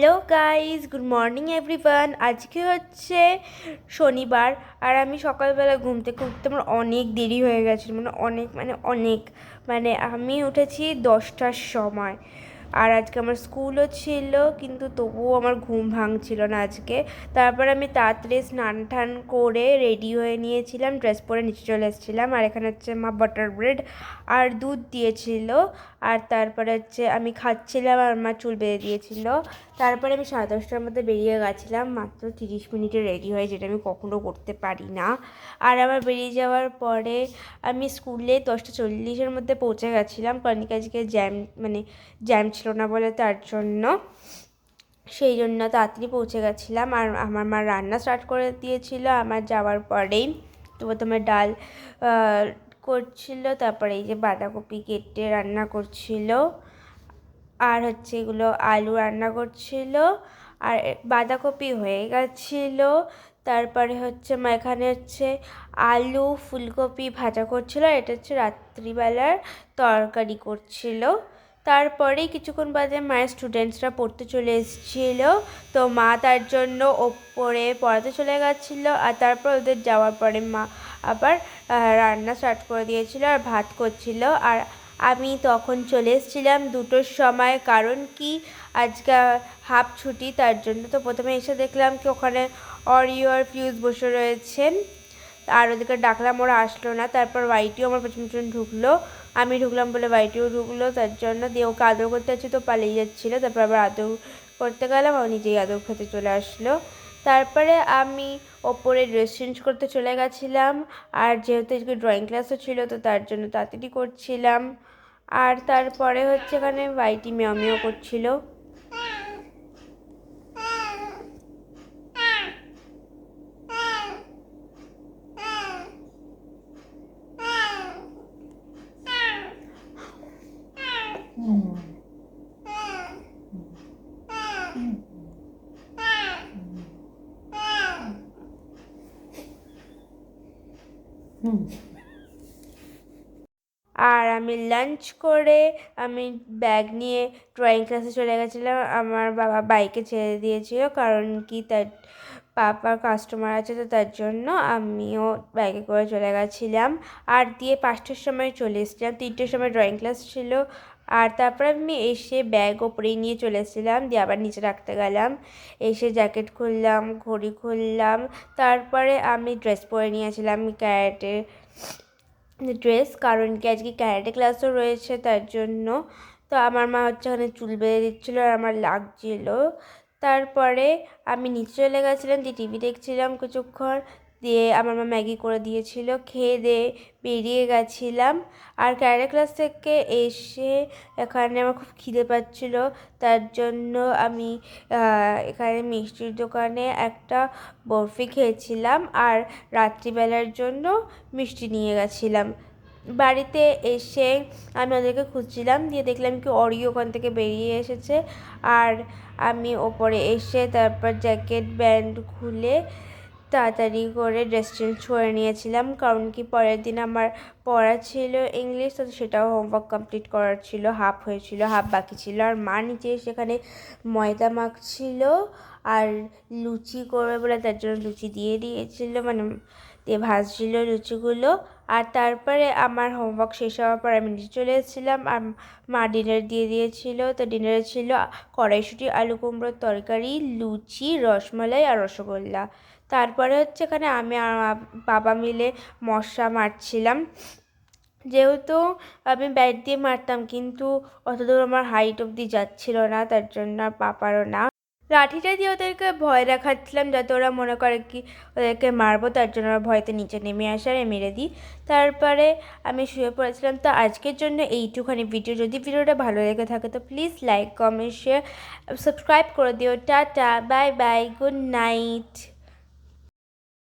Hello guys good morning everyone আজকে হচ্ছে শনিবার, আর আমি সকালবেলা ঘুম থেকে উঠতে আমার অনেক দেরি হয়ে গেছে মানে অনেক মানে অনেক মানে আমি উঠেছি দশটার সময়। আর আজকে আমার স্কুলও ছিল, কিন্তু তবুও আমার ঘুম ভাঙছিল না আজকে। তারপর আমি তাড়াতাড়ি স্নান টান করে রেডি হয়ে নিয়েছিলাম ড্রেস পরে নিচে চলে এসেছিলাম। আর এখানে হচ্ছে মা বাটার ব্রেড আর দুধ দিয়েছিল। আর তারপরে হচ্ছে আমি খাচ্ছিলাম, আর মা চুল বেঁধে দিয়েছিল। তারপরে আমি সাড়ে দশটার মধ্যে বেরিয়ে গেছিলাম, মাত্র তিরিশ মিনিটে রেডি হয়ে, যেটা আমি কখনো করতে পারি না। আর আমার বেরিয়ে যাওয়ার পরে আমি স্কুলে দশটা চল্লিশের মধ্যে পৌঁছে গেছিলাম। কারণ আজকে জ্যাম মানে জ্যাম ছিল না বলে তার জন্য, সেই জন্য তাড়াতাড়ি পৌঁছে গেছিলাম। আর আমার মা রান্না স্টার্ট করে দিয়েছিল, আমার যাওয়ার পরেই। তো প্রথমে ডাল করছিল, তারপরে এই যে বাঁধাকপি কেটে রান্না করছিল। আর হচ্ছে এগুলো আলু রান্না করছিল। আর বাঁধাকপি হয়ে গেছিল। তারপরে হচ্ছে মা এখানে হচ্ছে আলু, ফুলকপি ভাজা করছিল। এটা হচ্ছে রাত্রিবেলার তরকারি করছিল। তারপরে কিছুক্ষণ বাদে মায়ের স্টুডেন্টসরা পড়তে চলে এসেছিল। তো মা তার জন্য ওপরে পড়াতে চলে গেছিল আর তারপর ওদের যাওয়ার পরে মা আবার রান্না স্টার্ট করে দিয়েছিল আর ভাত করছিল। আর আমি তখন চলে এসেছিলাম দুটোর সময় কারণ কি? আজকে হাফ ছুটি তার জন্য তো প্রথমে এসে দেখলাম কি ওখানে অরিও আর ফিউজ বসে রয়েছেন আর ওদেরকে ডাকলাম, ওরা আসলো না। তারপর ওয়াইটিও আমার পেছন পেছন ঢুকলো। আমি ঢুকলাম বলে বাড়িটিও ঢুকলো, তার জন্য দিয়ে ওকে আদর করতে যাচ্ছি, তো পালিয়ে যাচ্ছিল। তারপর আবার আদর করতে গেলাম, ও নিজেই আদর খেতে চলে আসলো। তারপরে আমি ওপরে ড্রেস চেঞ্জ করতে চলে গেছিলাম। আর যেহেতু আজকে ড্রয়িং ক্লাসও ছিল, তো তার জন্য তাড়াতাড়ি করছিলাম। আর তারপরে হচ্ছে এখানে বাড়িটি মেয় করছিল। আর আমি লাঞ্চ করে আমি ব্যাগ নিয়ে ড্রয়িং ক্লাসে চলে গেছিলাম। আমার বাবা বাইকে ছেড়ে দিয়েছিল কারণ কি তার পাপার কাস্টমার আছে তো তার জন্য আমিও বাইকে করে চলে গেছিলাম। আর দিয়ে পাঁচটার সময় চলে এসেছিলাম। তিনটের সময় ড্রয়িং ক্লাস ছিল। আর তারপর আমি এসে ব্যাগ ওপরেই নিয়ে চলে এসেছিলাম, দিয়ে আবার নিচে রাখতে গেলাম। এসে জ্যাকেট খুললাম, ঘড়ি খুললাম, তারপরে আমি ড্রেস পরে নিয়েছিলাম ক্যারেটের ড্রেস কারণ কি আজকে ক্যারাটে ক্লাসও রয়েছে তার জন্য। তো আমার মা হচ্ছে ওখানে চুল বেঁধে দিচ্ছিল আর আমার লাগছিল। তারপরে আমি নিচে চলে গেছিলাম, দিয়ে টিভি দেখছিলাম কিছুক্ষণ দিয়ে আমার মা ম্যাগি করে দিয়েছিল, খেয়ে দিয়ে বেরিয়ে গেছিলাম। আর ক্যারাটে ক্লাস থেকে এসে এখানে আমার খুব খিদে পাচ্ছিল, তার জন্য আমি এখানে মিষ্টির দোকানে একটা বরফি খেয়েছিলাম আর রাত্রিবেলার জন্য মিষ্টি নিয়ে গেছিলাম। বাড়িতে এসে আমি ওদেরকে খুঁজছিলাম, দিয়ে দেখলাম কি অরিও ওখান থেকে বেরিয়ে এসেছে। আর আমি ওপরে এসে তারপর জ্যাকেট ব্যান্ড খুলে তাড়াতাড়ি করে ড্রেস চেঞ্জ করে নিয়েছিলাম। কারণ কি পরের দিন আমার পড়া ছিল ইংলিশ তো সেটাও হোমওয়ার্ক কমপ্লিট করার ছিল হাফ হয়েছিল হাফ বাকি ছিল। আর মা নিচে সেখানে ময়দা মাখছিল আর লুচি করবে বলে তার জন্য লুচি দিয়ে দিয়েছিল মানে দিয়ে ভাজছিল লুচিগুলো। আর তারপরে আমার হোমওয়ার্ক শেষ হওয়ার পর আমি নিচে চলে এসেছিলাম। আর মা ডিনার দিয়ে দিয়েছিল, তো ডিনারে ছিল কড়াইশুঁটি, আলু কুমড়োর তরকারি, লুচি, রসমালাই আর রসগোল্লা। তারপরে হচ্ছে এখানে আমি বাবা মিলে মশা মারছিলাম। যেহেতু আমি ব্যাট দিয়ে মারতাম, কিন্তু অত দূর আমার হাইট অবধি যাচ্ছিল না, তার জন্য আর পাপারও না। লাঠিটা দিয়ে ওদেরকে ভয় দেখাচ্ছিলাম, যাতে ওরা মনে করে কি ওদেরকে মারবো, তার জন্য ওরা ভয়তে নিচে নেমে আসে আর মেরে দিই। তারপরে আমি শুয়ে পড়েছিলাম। তো আজকের জন্য এইটুখানি ভিডিও যদি ভিডিওটা ভালো লেগে থাকে, তো please like comment share subscribe করে দিও। Tata bye bye good night